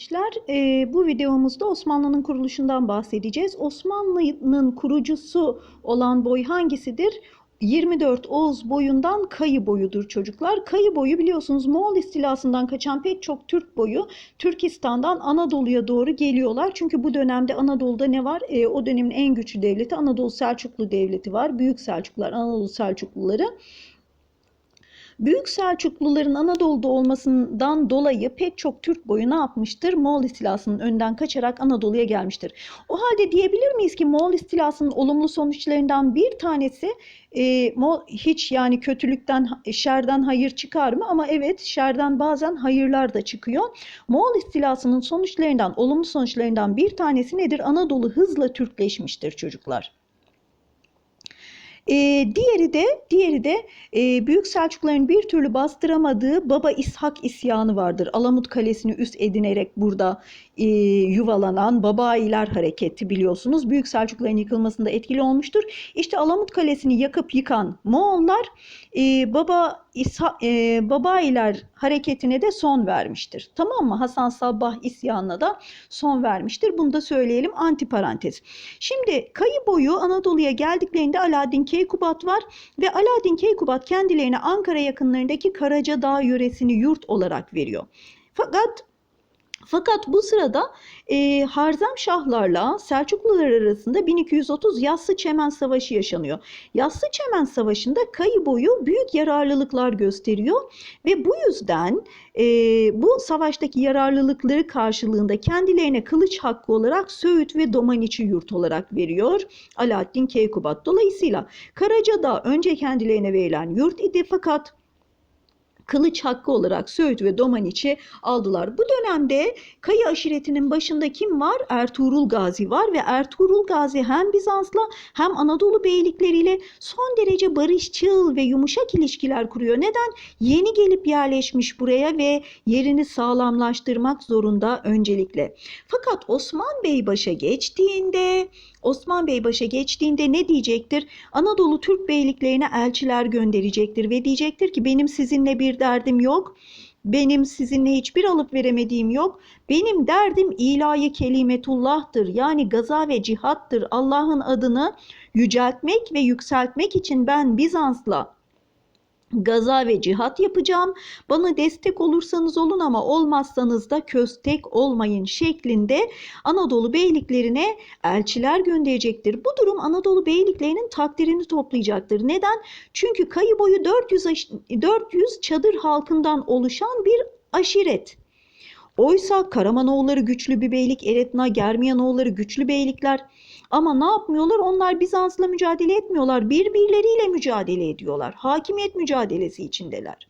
gençler. Ee, bu videomuzda Osmanlı'nın kuruluşundan bahsedeceğiz. Osmanlı'nın kurucusu olan boy hangisidir? 24 Oğuz boyundan Kayı boyudur çocuklar. Kayı boyu biliyorsunuz Moğol istilasından kaçan pek çok Türk boyu Türkistan'dan Anadolu'ya doğru geliyorlar. Çünkü bu dönemde Anadolu'da ne var? Ee, o dönemin en güçlü devleti Anadolu Selçuklu Devleti var. Büyük Selçuklular, Anadolu Selçukluları. Büyük Selçukluların Anadolu'da olmasından dolayı pek çok Türk boyu ne yapmıştır? Moğol istilasının önden kaçarak Anadolu'ya gelmiştir. O halde diyebilir miyiz ki Moğol istilasının olumlu sonuçlarından bir tanesi e, hiç yani kötülükten, şerden hayır çıkar mı? Ama evet şerden bazen hayırlar da çıkıyor. Moğol istilasının sonuçlarından, olumlu sonuçlarından bir tanesi nedir? Anadolu hızla Türkleşmiştir çocuklar. Ee, diğeri de diğeri de e, Büyük Selçukluların bir türlü bastıramadığı Baba İshak isyanı vardır. Alamut Kalesi'ni üst edinerek burada e, yuvalanan Babailer hareketi biliyorsunuz. Büyük Selçukluların yıkılmasında etkili olmuştur. İşte Alamut Kalesi'ni yakıp yıkan Moğollar e, Baba İsa, e, Babailer hareketine de son vermiştir. Tamam mı? Hasan Sabbah isyanına da son vermiştir. Bunu da söyleyelim antiparantez. Şimdi kayı boyu Anadolu'ya geldiklerinde Alaaddin Keykubat var ve Alaaddin Keykubat kendilerine Ankara yakınlarındaki Karacadağ yöresini yurt olarak veriyor. Fakat fakat bu sırada e, Harzem Şahlarla Selçuklular arasında 1230 Yassı Çemen Savaşı yaşanıyor. Yassı Çemen Savaşı'nda kayı boyu büyük yararlılıklar gösteriyor ve bu yüzden e, bu savaştaki yararlılıkları karşılığında kendilerine kılıç hakkı olarak Söğüt ve Domaniçi yurt olarak veriyor Alaaddin Keykubat. Dolayısıyla Karacadağ önce kendilerine verilen yurt idi fakat kılıç hakkı olarak Söğüt ve Domaniç'i aldılar. Bu dönemde Kayı aşiretinin başında kim var? Ertuğrul Gazi var ve Ertuğrul Gazi hem Bizans'la hem Anadolu beylikleriyle son derece barışçıl ve yumuşak ilişkiler kuruyor. Neden? Yeni gelip yerleşmiş buraya ve yerini sağlamlaştırmak zorunda öncelikle. Fakat Osman Bey başa geçtiğinde Osman Bey başa geçtiğinde ne diyecektir? Anadolu Türk beyliklerine elçiler gönderecektir ve diyecektir ki benim sizinle bir derdim yok. Benim sizinle hiçbir alıp veremediğim yok. Benim derdim ilahi kelimetullah'tır. Yani gaza ve cihattır. Allah'ın adını yüceltmek ve yükseltmek için ben Bizans'la gaza ve cihat yapacağım. Bana destek olursanız olun ama olmazsanız da köstek olmayın şeklinde Anadolu beyliklerine elçiler gönderecektir. Bu durum Anadolu beyliklerinin takdirini toplayacaktır. Neden? Çünkü kayı boyu 400, 400 çadır halkından oluşan bir aşiret. Oysa Karamanoğulları güçlü bir beylik, Eretna, Germiyanoğulları güçlü beylikler. Ama ne yapmıyorlar? Onlar Bizans'la mücadele etmiyorlar. Birbirleriyle mücadele ediyorlar. Hakimiyet mücadelesi içindeler.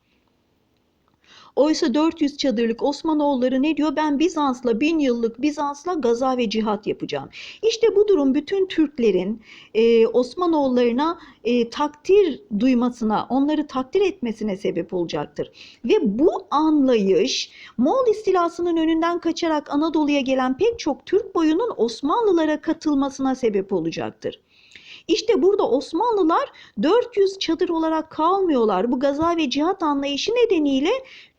Oysa 400 çadırlık Osmanoğulları ne diyor? Ben Bizans'la bin yıllık Bizans'la gaza ve cihat yapacağım. İşte bu durum bütün Türklerin e, Osmanoğullarına e, takdir duymasına, onları takdir etmesine sebep olacaktır. Ve bu anlayış Moğol istilasının önünden kaçarak Anadolu'ya gelen pek çok Türk boyunun Osmanlılara katılmasına sebep olacaktır. İşte burada Osmanlılar 400 çadır olarak kalmıyorlar. Bu gaza ve cihat anlayışı nedeniyle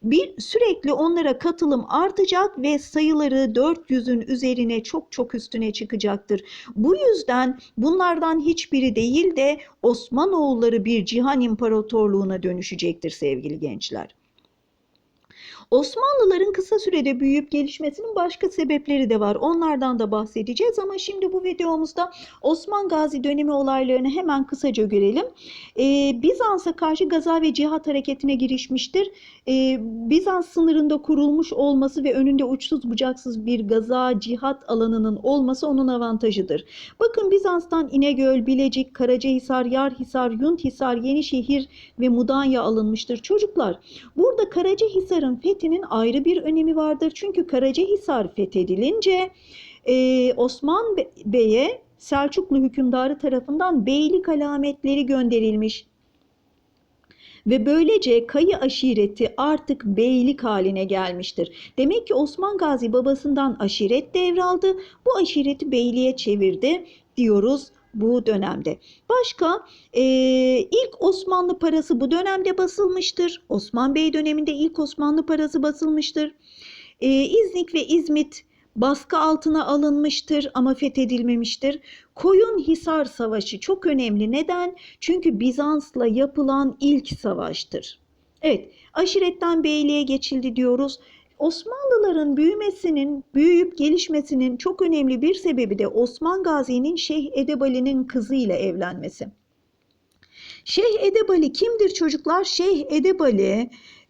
bir sürekli onlara katılım artacak ve sayıları 400'ün üzerine çok çok üstüne çıkacaktır. Bu yüzden bunlardan hiçbiri değil de Osmanoğulları bir cihan imparatorluğuna dönüşecektir sevgili gençler. Osmanlıların kısa sürede büyüyüp gelişmesinin başka sebepleri de var. Onlardan da bahsedeceğiz ama şimdi bu videomuzda Osman Gazi dönemi olaylarını hemen kısaca görelim. Ee, Bizans'a karşı gaza ve cihat hareketine girişmiştir. Ee, Bizans sınırında kurulmuş olması ve önünde uçsuz bucaksız bir gaza cihat alanının olması onun avantajıdır. Bakın Bizans'tan İnegöl, Bilecik, Karacahisar, Yarhisar, Yunthisar, Yenişehir ve Mudanya alınmıştır. Çocuklar burada Karacahisar'ın fethinin ayrı bir önemi vardır. Çünkü Karacahisar fethedilince e, Osman Bey'e Selçuklu hükümdarı tarafından beylik alametleri gönderilmiş. Ve böylece Kayı aşireti artık beylik haline gelmiştir. Demek ki Osman Gazi babasından aşiret devraldı. Bu aşireti beyliğe çevirdi diyoruz bu dönemde. Başka e, ilk Osmanlı parası bu dönemde basılmıştır. Osman Bey döneminde ilk Osmanlı parası basılmıştır. E, İznik ve İzmit baskı altına alınmıştır ama fethedilmemiştir. Koyunhisar Savaşı çok önemli. Neden? Çünkü Bizans'la yapılan ilk savaştır. Evet, aşiretten beyliğe geçildi diyoruz. Osmanlıların büyümesinin, büyüyüp gelişmesinin çok önemli bir sebebi de Osman Gazi'nin Şeyh Edebali'nin kızıyla evlenmesi. Şeyh Edebali kimdir çocuklar? Şeyh Edebali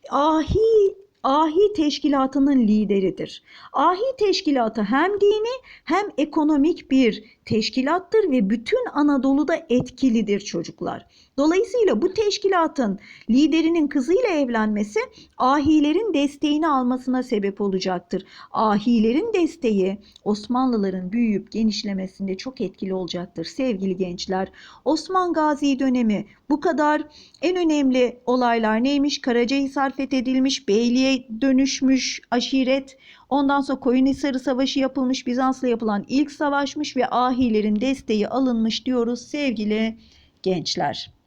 ahi ahi teşkilatının lideridir. Ahi teşkilatı hem dini hem ekonomik bir teşkilattır ve bütün Anadolu'da etkilidir çocuklar. Dolayısıyla bu teşkilatın liderinin kızıyla evlenmesi ahilerin desteğini almasına sebep olacaktır. Ahilerin desteği Osmanlıların büyüyüp genişlemesinde çok etkili olacaktır sevgili gençler. Osman Gazi dönemi bu kadar en önemli olaylar neymiş? Karacahisar fethedilmiş, beyliğe dönüşmüş aşiret, ondan sonra Koyunhisarı Savaşı yapılmış, Bizans'la yapılan ilk savaşmış ve ahilerin desteği alınmış diyoruz sevgili gençler.